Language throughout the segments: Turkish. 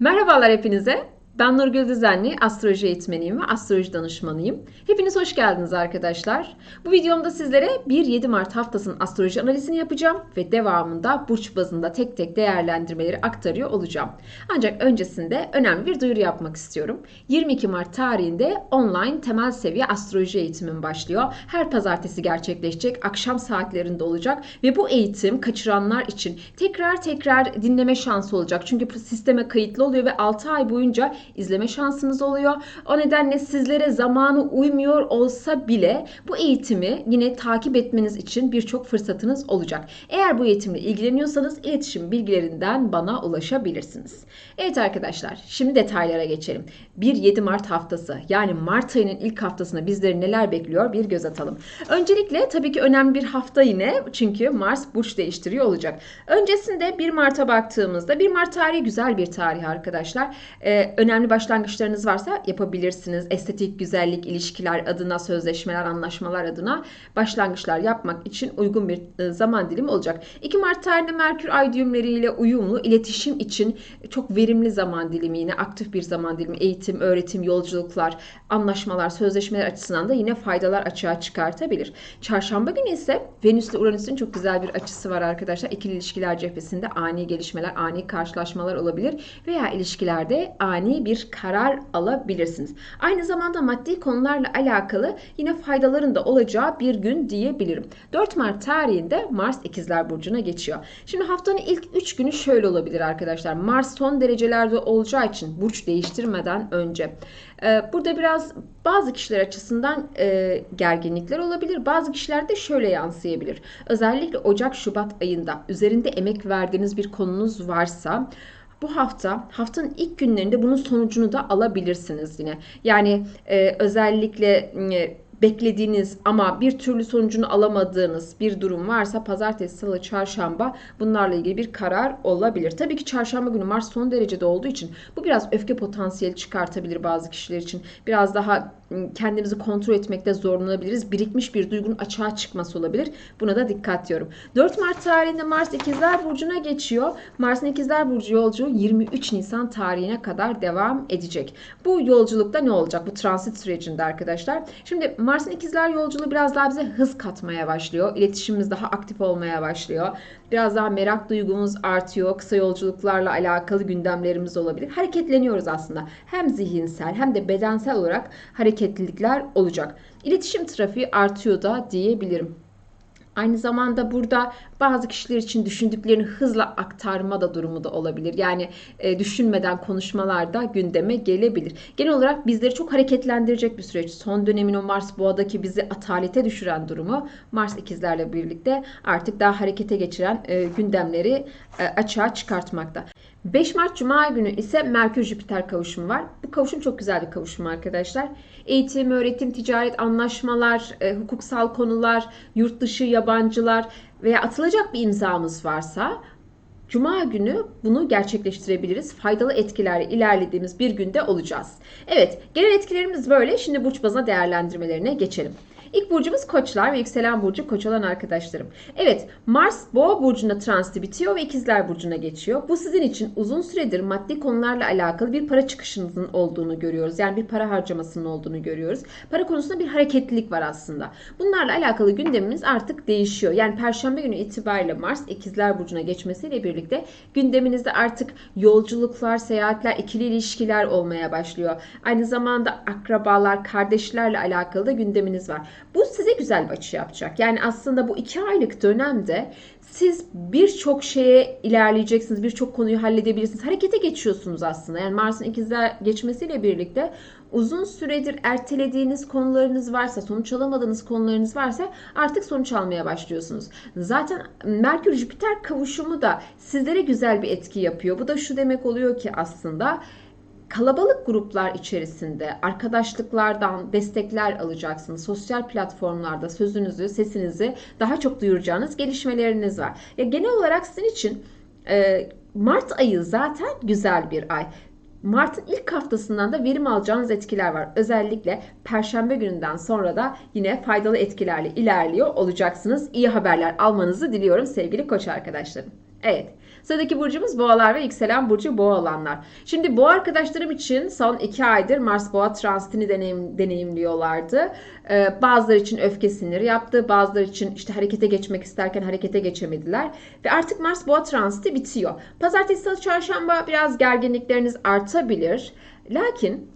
Merhabalar hepinize. Ben Nurgül Düzenli, astroloji eğitmeniyim ve astroloji danışmanıyım. Hepiniz hoş geldiniz arkadaşlar. Bu videomda sizlere 1-7 Mart haftasının astroloji analizini yapacağım ve devamında burç bazında tek tek değerlendirmeleri aktarıyor olacağım. Ancak öncesinde önemli bir duyuru yapmak istiyorum. 22 Mart tarihinde online temel seviye astroloji eğitimim başlıyor. Her pazartesi gerçekleşecek, akşam saatlerinde olacak ve bu eğitim kaçıranlar için tekrar tekrar dinleme şansı olacak. Çünkü sisteme kayıtlı oluyor ve 6 ay boyunca izleme şansınız oluyor. O nedenle sizlere zamanı uymuyor olsa bile bu eğitimi yine takip etmeniz için birçok fırsatınız olacak. Eğer bu eğitimle ilgileniyorsanız iletişim bilgilerinden bana ulaşabilirsiniz. Evet arkadaşlar şimdi detaylara geçelim. 1-7 Mart haftası yani Mart ayının ilk haftasında bizleri neler bekliyor bir göz atalım. Öncelikle tabii ki önemli bir hafta yine çünkü Mars burç değiştiriyor olacak. Öncesinde 1 Mart'a baktığımızda 1 Mart tarihi güzel bir tarih arkadaşlar. Ee, önemli başlangıçlarınız varsa yapabilirsiniz. Estetik, güzellik, ilişkiler adına, sözleşmeler, anlaşmalar adına başlangıçlar yapmak için uygun bir e, zaman dilimi olacak. 2 Mart tarihinde Merkür ay düğümleriyle uyumlu iletişim için çok verimli zaman dilimi yine aktif bir zaman dilimi eğitim, öğretim, yolculuklar, anlaşmalar, sözleşmeler açısından da yine faydalar açığa çıkartabilir. Çarşamba günü ise Venüs ile Uranüs'ün çok güzel bir açısı var arkadaşlar. İkili ilişkiler cephesinde ani gelişmeler, ani karşılaşmalar olabilir veya ilişkilerde ani bir karar alabilirsiniz. Aynı zamanda maddi konularla alakalı yine faydaların da olacağı bir gün diyebilirim. 4 Mart tarihinde Mars ikizler burcuna geçiyor. Şimdi haftanın ilk 3 günü şöyle olabilir arkadaşlar. Mars son derecelerde olacağı için burç değiştirmeden önce. Ee, burada biraz bazı kişiler açısından e, gerginlikler olabilir. Bazı kişilerde şöyle yansıyabilir. Özellikle Ocak-Şubat ayında üzerinde emek verdiğiniz bir konunuz varsa bu hafta haftanın ilk günlerinde bunun sonucunu da alabilirsiniz yine. Yani e, özellikle e, beklediğiniz ama bir türlü sonucunu alamadığınız bir durum varsa pazartesi, salı, çarşamba bunlarla ilgili bir karar olabilir. Tabii ki çarşamba günü Mars son derecede olduğu için bu biraz öfke potansiyeli çıkartabilir bazı kişiler için. Biraz daha kendimizi kontrol etmekte zorlanabiliriz. Birikmiş bir duygunun açığa çıkması olabilir. Buna da dikkat diyorum. 4 Mart tarihinde Mars İkizler Burcu'na geçiyor. Mars'ın İkizler Burcu yolculuğu 23 Nisan tarihine kadar devam edecek. Bu yolculukta ne olacak? Bu transit sürecinde arkadaşlar. Şimdi Mars'ın ikizler yolculuğu biraz daha bize hız katmaya başlıyor. İletişimimiz daha aktif olmaya başlıyor. Biraz daha merak duygumuz artıyor. Kısa yolculuklarla alakalı gündemlerimiz olabilir. Hareketleniyoruz aslında. Hem zihinsel hem de bedensel olarak hareketlilikler olacak. İletişim trafiği artıyor da diyebilirim. Aynı zamanda burada bazı kişiler için düşündüklerini hızla aktarma da durumu da olabilir. Yani e, düşünmeden konuşmalar da gündeme gelebilir. Genel olarak bizleri çok hareketlendirecek bir süreç. Son dönemin o Mars boğadaki bizi atalete düşüren durumu Mars ikizlerle birlikte artık daha harekete geçiren e, gündemleri e, açığa çıkartmakta. 5 Mart Cuma günü ise Merkür-Jüpiter kavuşumu var. Bu kavuşum çok güzel bir kavuşum arkadaşlar. Eğitim, öğretim, ticaret, anlaşmalar, e, hukuksal konular, yurt dışı, yabancılar veya atılacak bir imzamız varsa Cuma günü bunu gerçekleştirebiliriz. Faydalı etkilerle ilerlediğimiz bir günde olacağız. Evet, genel etkilerimiz böyle. Şimdi burç bazına değerlendirmelerine geçelim. İlk burcumuz koçlar ve yükselen burcu koç olan arkadaşlarım. Evet Mars boğa burcunda transiti bitiyor ve ikizler burcuna geçiyor. Bu sizin için uzun süredir maddi konularla alakalı bir para çıkışınızın olduğunu görüyoruz. Yani bir para harcamasının olduğunu görüyoruz. Para konusunda bir hareketlilik var aslında. Bunlarla alakalı gündemimiz artık değişiyor. Yani perşembe günü itibariyle Mars ikizler burcuna geçmesiyle birlikte gündeminizde artık yolculuklar, seyahatler, ikili ilişkiler olmaya başlıyor. Aynı zamanda akrabalar, kardeşlerle alakalı da gündeminiz var. Bu size güzel bir açı yapacak. Yani aslında bu iki aylık dönemde siz birçok şeye ilerleyeceksiniz. Birçok konuyu halledebilirsiniz. Harekete geçiyorsunuz aslında. Yani Mars'ın ikizler geçmesiyle birlikte uzun süredir ertelediğiniz konularınız varsa, sonuç alamadığınız konularınız varsa artık sonuç almaya başlıyorsunuz. Zaten Merkür Jüpiter kavuşumu da sizlere güzel bir etki yapıyor. Bu da şu demek oluyor ki aslında kalabalık gruplar içerisinde arkadaşlıklardan destekler alacaksınız. Sosyal platformlarda sözünüzü, sesinizi daha çok duyuracağınız gelişmeleriniz var. Ya genel olarak sizin için e, Mart ayı zaten güzel bir ay. Mart'ın ilk haftasından da verim alacağınız etkiler var. Özellikle Perşembe gününden sonra da yine faydalı etkilerle ilerliyor olacaksınız. İyi haberler almanızı diliyorum sevgili koç arkadaşlarım. Evet. Sıradaki burcumuz boğalar ve yükselen burcu boğa olanlar. Şimdi boğa arkadaşlarım için son iki aydır Mars boğa transitini deneyim, deneyimliyorlardı. Ee, bazıları için öfke sinir yaptı. Bazıları için işte harekete geçmek isterken harekete geçemediler. Ve artık Mars boğa transiti bitiyor. Pazartesi, salı, çarşamba biraz gerginlikleriniz artabilir. Lakin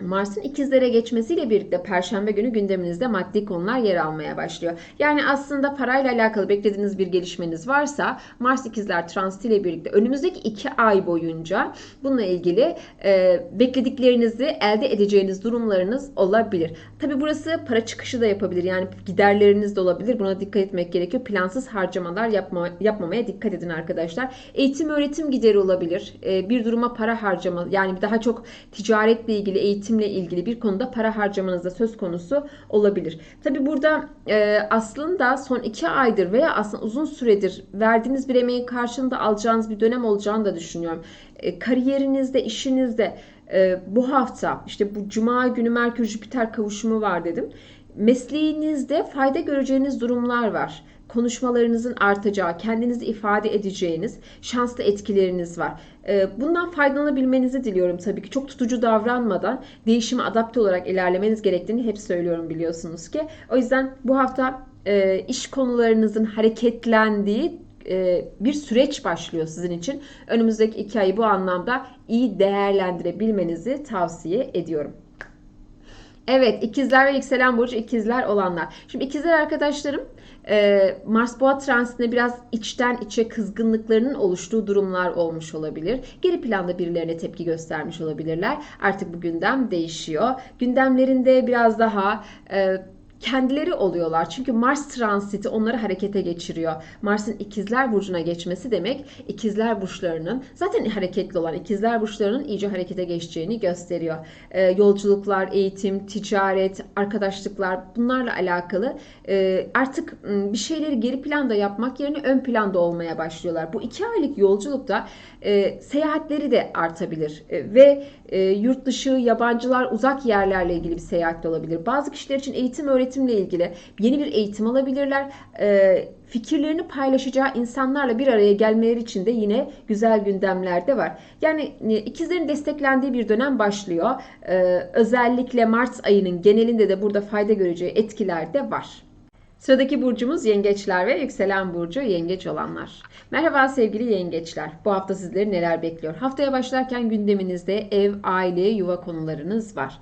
Mars'ın ikizlere geçmesiyle birlikte Perşembe günü gündeminizde maddi konular yer almaya başlıyor. Yani aslında parayla alakalı beklediğiniz bir gelişmeniz varsa Mars ikizler transitiyle birlikte önümüzdeki iki ay boyunca bununla ilgili e, beklediklerinizi elde edeceğiniz durumlarınız olabilir. Tabi burası para çıkışı da yapabilir. Yani giderleriniz de olabilir. Buna dikkat etmek gerekiyor. Plansız harcamalar yapma, yapmamaya dikkat edin arkadaşlar. Eğitim öğretim gideri olabilir. E, bir duruma para harcama yani daha çok ticaretle ilgili eğitim eğitimle ilgili bir konuda para harcamanız da söz konusu olabilir. Tabi burada e, aslında son iki aydır veya aslında uzun süredir verdiğiniz bir emeğin karşılığında alacağınız bir dönem olacağını da düşünüyorum. E, kariyerinizde, işinizde e, bu hafta işte bu cuma günü Merkür Jüpiter kavuşumu var dedim. Mesleğinizde fayda göreceğiniz durumlar var konuşmalarınızın artacağı, kendinizi ifade edeceğiniz şanslı etkileriniz var. Ee, bundan faydalanabilmenizi diliyorum tabii ki. Çok tutucu davranmadan değişime adapte olarak ilerlemeniz gerektiğini hep söylüyorum biliyorsunuz ki. O yüzden bu hafta e, iş konularınızın hareketlendiği e, bir süreç başlıyor sizin için. Önümüzdeki iki ayı bu anlamda iyi değerlendirebilmenizi tavsiye ediyorum. Evet ikizler ve yükselen burcu ikizler olanlar. Şimdi ikizler arkadaşlarım e, Mars Boğa transitinde biraz içten içe kızgınlıklarının oluştuğu durumlar olmuş olabilir. Geri planda birilerine tepki göstermiş olabilirler. Artık bu gündem değişiyor. Gündemlerinde biraz daha e, kendileri oluyorlar. Çünkü Mars transiti onları harekete geçiriyor. Mars'ın ikizler burcuna geçmesi demek ikizler burçlarının zaten hareketli olan ikizler burçlarının iyice harekete geçeceğini gösteriyor. Ee, yolculuklar, eğitim, ticaret, arkadaşlıklar bunlarla alakalı e, artık bir şeyleri geri planda yapmak yerine ön planda olmaya başlıyorlar. Bu iki aylık yolculukta e, seyahatleri de artabilir e, ve e, yurt dışı, yabancılar, uzak yerlerle ilgili bir seyahat de olabilir. Bazı kişiler için eğitim öğretimle ilgili yeni bir eğitim alabilirler. E, fikirlerini paylaşacağı insanlarla bir araya gelmeleri için de yine güzel gündemler de var. Yani e, ikizlerin desteklendiği bir dönem başlıyor. E, özellikle Mart ayının genelinde de burada fayda göreceği etkiler de var. Sıradaki burcumuz yengeçler ve yükselen burcu yengeç olanlar. Merhaba sevgili yengeçler. Bu hafta sizleri neler bekliyor? Haftaya başlarken gündeminizde ev, aile, yuva konularınız var.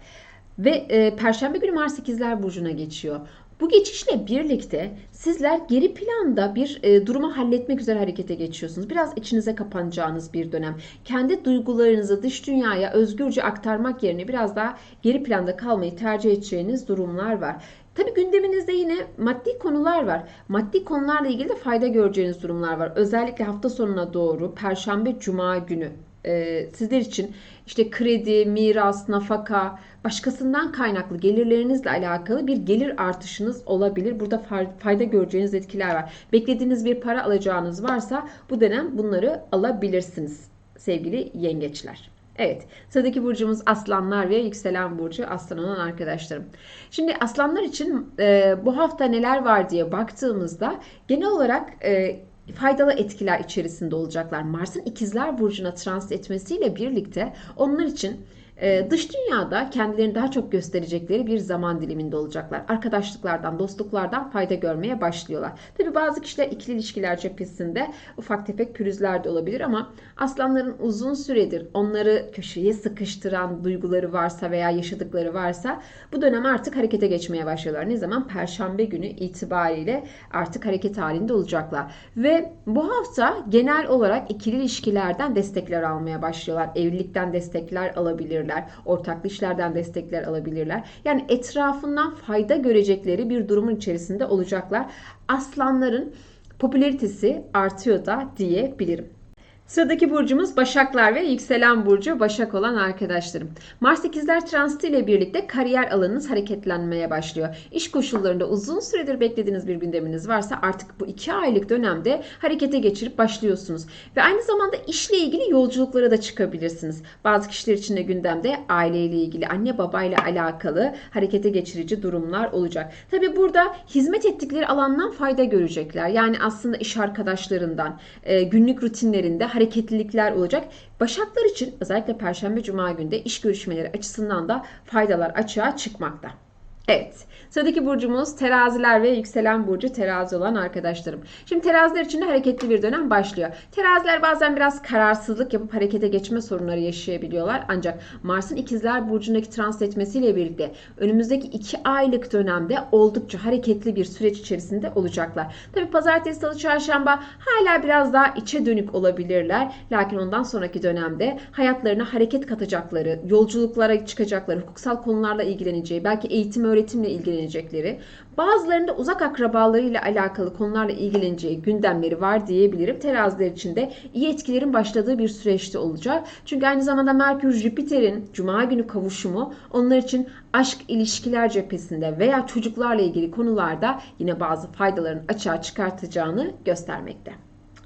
Ve e, Perşembe günü Mars ikizler burcuna geçiyor. Bu geçişle birlikte sizler geri planda bir e, durumu halletmek üzere harekete geçiyorsunuz. Biraz içinize kapanacağınız bir dönem. Kendi duygularınızı dış dünyaya özgürce aktarmak yerine biraz daha geri planda kalmayı tercih edeceğiniz durumlar var. Tabi gündeminizde yine maddi konular var. Maddi konularla ilgili de fayda göreceğiniz durumlar var. Özellikle hafta sonuna doğru Perşembe, Cuma günü e, sizler için işte kredi, miras, nafaka, başkasından kaynaklı gelirlerinizle alakalı bir gelir artışınız olabilir. Burada fayda göreceğiniz etkiler var. Beklediğiniz bir para alacağınız varsa bu dönem bunları alabilirsiniz sevgili yengeçler. Evet, sıradaki burcumuz aslanlar ve yükselen burcu aslan olan arkadaşlarım. Şimdi aslanlar için e, bu hafta neler var diye baktığımızda genel olarak e, faydalı etkiler içerisinde olacaklar. Mars'ın ikizler burcuna transit etmesiyle birlikte onlar için dış dünyada kendilerini daha çok gösterecekleri bir zaman diliminde olacaklar. Arkadaşlıklardan, dostluklardan fayda görmeye başlıyorlar. Tabi bazı kişiler ikili ilişkiler cephesinde ufak tefek pürüzler de olabilir ama aslanların uzun süredir onları köşeye sıkıştıran duyguları varsa veya yaşadıkları varsa bu dönem artık harekete geçmeye başlıyorlar. Ne zaman? Perşembe günü itibariyle artık hareket halinde olacaklar. Ve bu hafta genel olarak ikili ilişkilerden destekler almaya başlıyorlar. Evlilikten destekler alabilirler alabilirler. Ortaklı işlerden destekler alabilirler. Yani etrafından fayda görecekleri bir durumun içerisinde olacaklar. Aslanların popülaritesi artıyor da diyebilirim. Sıradaki burcumuz Başaklar ve yükselen burcu Başak olan arkadaşlarım. Mars ikizler transiti ile birlikte kariyer alanınız hareketlenmeye başlıyor. İş koşullarında uzun süredir beklediğiniz bir gündeminiz varsa artık bu iki aylık dönemde harekete geçirip başlıyorsunuz. Ve aynı zamanda işle ilgili yolculuklara da çıkabilirsiniz. Bazı kişiler için de gündemde aileyle ilgili, anne babayla alakalı harekete geçirici durumlar olacak. Tabi burada hizmet ettikleri alandan fayda görecekler. Yani aslında iş arkadaşlarından, e, günlük rutinlerinde hareketlilikler olacak. Başaklar için özellikle Perşembe Cuma günde iş görüşmeleri açısından da faydalar açığa çıkmakta. Evet. Sıradaki burcumuz teraziler ve yükselen burcu terazi olan arkadaşlarım. Şimdi teraziler için de hareketli bir dönem başlıyor. Teraziler bazen biraz kararsızlık yapıp harekete geçme sorunları yaşayabiliyorlar. Ancak Mars'ın ikizler burcundaki transit etmesiyle birlikte önümüzdeki iki aylık dönemde oldukça hareketli bir süreç içerisinde olacaklar. Tabi pazartesi, salı, çarşamba hala biraz daha içe dönük olabilirler. Lakin ondan sonraki dönemde hayatlarına hareket katacakları, yolculuklara çıkacakları, hukuksal konularla ilgileneceği, belki eğitim öğretimle ilgilenecekleri, bazılarında uzak akrabalarıyla alakalı konularla ilgileneceği gündemleri var diyebilirim. Teraziler için de iyi etkilerin başladığı bir süreçte olacak. Çünkü aynı zamanda Merkür Jüpiter'in Cuma günü kavuşumu onlar için aşk ilişkiler cephesinde veya çocuklarla ilgili konularda yine bazı faydaların açığa çıkartacağını göstermekte.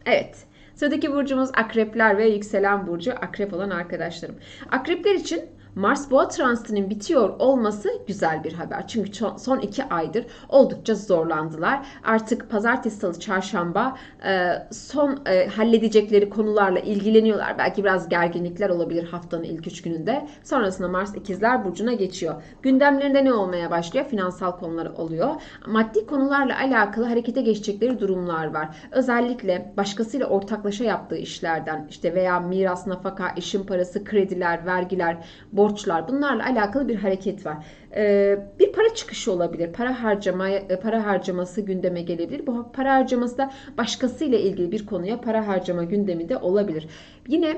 Evet. Sıradaki burcumuz akrepler ve yükselen burcu akrep olan arkadaşlarım. Akrepler için Mars boğa transitinin bitiyor olması güzel bir haber. Çünkü son iki aydır oldukça zorlandılar. Artık pazartesi, salı, çarşamba e, son e, halledecekleri konularla ilgileniyorlar. Belki biraz gerginlikler olabilir haftanın ilk üç gününde. Sonrasında Mars ikizler burcuna geçiyor. Gündemlerinde ne olmaya başlıyor? Finansal konular oluyor. Maddi konularla alakalı harekete geçecekleri durumlar var. Özellikle başkasıyla ortaklaşa yaptığı işlerden işte veya miras, nafaka, işin parası, krediler, vergiler, borç borçlar bunlarla alakalı bir hareket var. Ee, bir para çıkışı olabilir. Para harcama e, para harcaması gündeme gelebilir. Bu para harcaması da başkasıyla ilgili bir konuya para harcama gündemi de olabilir. Yine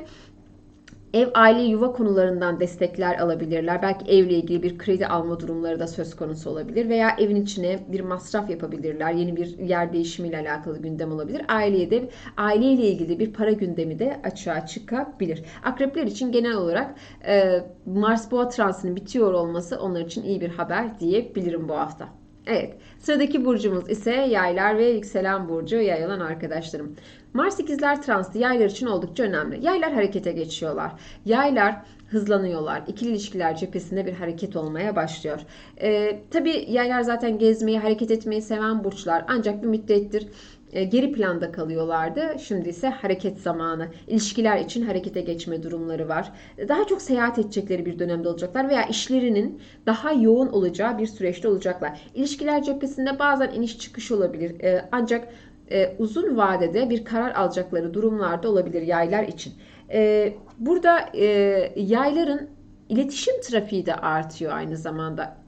Ev, aile, yuva konularından destekler alabilirler. Belki evle ilgili bir kredi alma durumları da söz konusu olabilir. Veya evin içine bir masraf yapabilirler. Yeni bir yer değişimiyle alakalı gündem olabilir. Aileye de aileyle ilgili bir para gündemi de açığa çıkabilir. Akrepler için genel olarak e, Mars Boğa transinin bitiyor olması onlar için iyi bir haber diyebilirim bu hafta. Evet. Sıradaki burcumuz ise yaylar ve yükselen burcu yay olan arkadaşlarım. Mars ikizler transiti yaylar için oldukça önemli. Yaylar harekete geçiyorlar. Yaylar hızlanıyorlar. İkili ilişkiler cephesinde bir hareket olmaya başlıyor. Ee, tabii yaylar zaten gezmeyi, hareket etmeyi seven burçlar. Ancak bir müddettir geri planda kalıyorlardı. Şimdi ise hareket zamanı. İlişkiler için harekete geçme durumları var. Daha çok seyahat edecekleri bir dönemde olacaklar veya işlerinin daha yoğun olacağı bir süreçte olacaklar. İlişkiler cephesinde bazen iniş çıkış olabilir. E, ancak e, uzun vadede bir karar alacakları durumlarda olabilir yaylar için. Burada yayların iletişim trafiği de artıyor aynı zamanda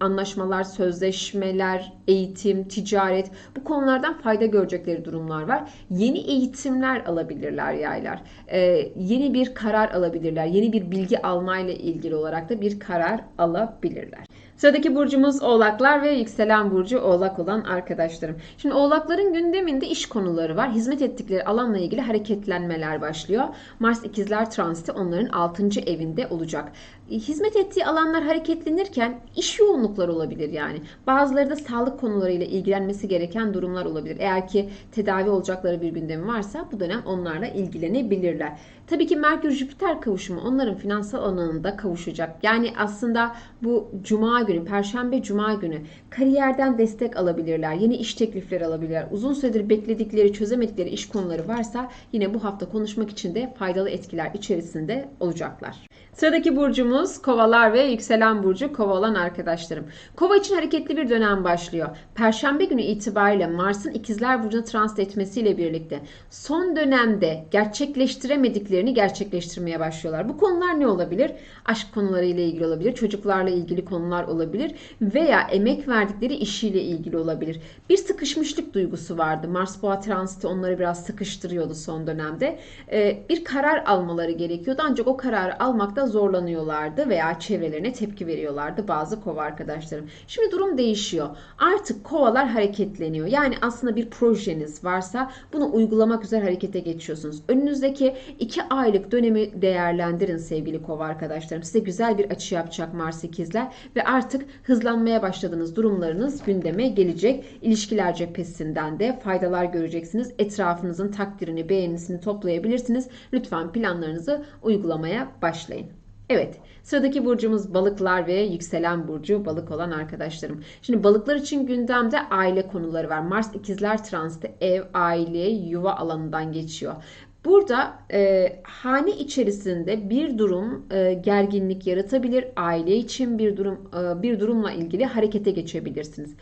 anlaşmalar, sözleşmeler, eğitim, ticaret bu konulardan fayda görecekleri durumlar var. Yeni eğitimler alabilirler yaylar. Ee, yeni bir karar alabilirler. Yeni bir bilgi almayla ilgili olarak da bir karar alabilirler. Sıradaki burcumuz oğlaklar ve yükselen burcu oğlak olan arkadaşlarım. Şimdi oğlakların gündeminde iş konuları var. Hizmet ettikleri alanla ilgili hareketlenmeler başlıyor. Mars ikizler transiti onların 6. evinde olacak. Hizmet ettiği alanlar hareketlenirken iş yoğunlukları olabilir yani. Bazıları da sağlık konularıyla ilgilenmesi gereken durumlar olabilir. Eğer ki tedavi olacakları bir gündemi varsa bu dönem onlarla ilgilenebilirler. Tabii ki Merkür-Jüpiter kavuşumu onların finansal alanında kavuşacak. Yani aslında bu cuma günü, perşembe cuma günü kariyerden destek alabilirler. Yeni iş teklifleri alabilirler. Uzun süredir bekledikleri, çözemedikleri iş konuları varsa yine bu hafta konuşmak için de faydalı etkiler içerisinde olacaklar. Sıradaki burcumuz kovalar ve yükselen burcu kova olan arkadaşlarım. Kova için hareketli bir dönem başlıyor. Perşembe günü itibariyle Mars'ın ikizler burcuna transit etmesiyle birlikte son dönemde gerçekleştiremedikleri hedeflerini gerçekleştirmeye başlıyorlar. Bu konular ne olabilir? Aşk konularıyla ilgili olabilir, çocuklarla ilgili konular olabilir veya emek verdikleri işiyle ilgili olabilir. Bir sıkışmışlık duygusu vardı. Mars Boğa transiti onları biraz sıkıştırıyordu son dönemde. Ee, bir karar almaları gerekiyordu ancak o kararı almakta zorlanıyorlardı veya çevrelerine tepki veriyorlardı bazı kova arkadaşlarım. Şimdi durum değişiyor. Artık kovalar hareketleniyor. Yani aslında bir projeniz varsa bunu uygulamak üzere harekete geçiyorsunuz. Önünüzdeki iki aylık dönemi değerlendirin sevgili kova arkadaşlarım. Size güzel bir açı yapacak Mars ikizler ve artık hızlanmaya başladığınız durumlarınız gündeme gelecek. İlişkiler cephesinden de faydalar göreceksiniz. Etrafınızın takdirini, beğenisini toplayabilirsiniz. Lütfen planlarınızı uygulamaya başlayın. Evet, sıradaki burcumuz balıklar ve yükselen burcu balık olan arkadaşlarım. Şimdi balıklar için gündemde aile konuları var. Mars ikizler transiti ev, aile, yuva alanından geçiyor. Burada e, hane içerisinde bir durum e, gerginlik yaratabilir. Aile için bir durum e, bir durumla ilgili harekete geçebilirsiniz.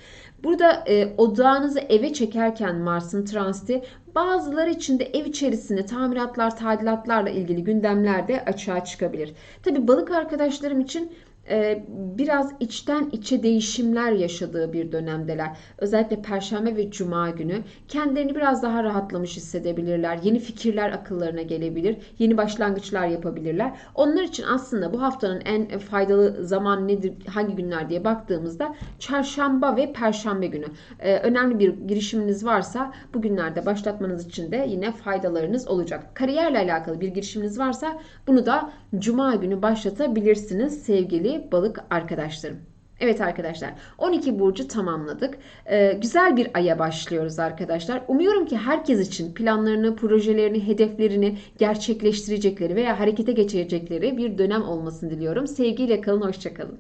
Burada e, odağınızı eve çekerken Mars'ın transiti bazıları için de ev içerisinde tamiratlar, tadilatlarla ilgili gündemler de açığa çıkabilir. Tabi balık arkadaşlarım için biraz içten içe değişimler yaşadığı bir dönemdeler. Özellikle Perşembe ve Cuma günü kendilerini biraz daha rahatlamış hissedebilirler. Yeni fikirler akıllarına gelebilir. Yeni başlangıçlar yapabilirler. Onlar için aslında bu haftanın en faydalı zaman nedir, hangi günler diye baktığımızda Çarşamba ve Perşembe günü. E, önemli bir girişiminiz varsa bu günlerde başlatmanız için de yine faydalarınız olacak. Kariyerle alakalı bir girişiminiz varsa bunu da Cuma günü başlatabilirsiniz sevgili balık arkadaşlarım. Evet arkadaşlar 12 burcu tamamladık. Ee, güzel bir aya başlıyoruz arkadaşlar. Umuyorum ki herkes için planlarını, projelerini, hedeflerini gerçekleştirecekleri veya harekete geçirecekleri bir dönem olmasını diliyorum. Sevgiyle kalın, hoşçakalın.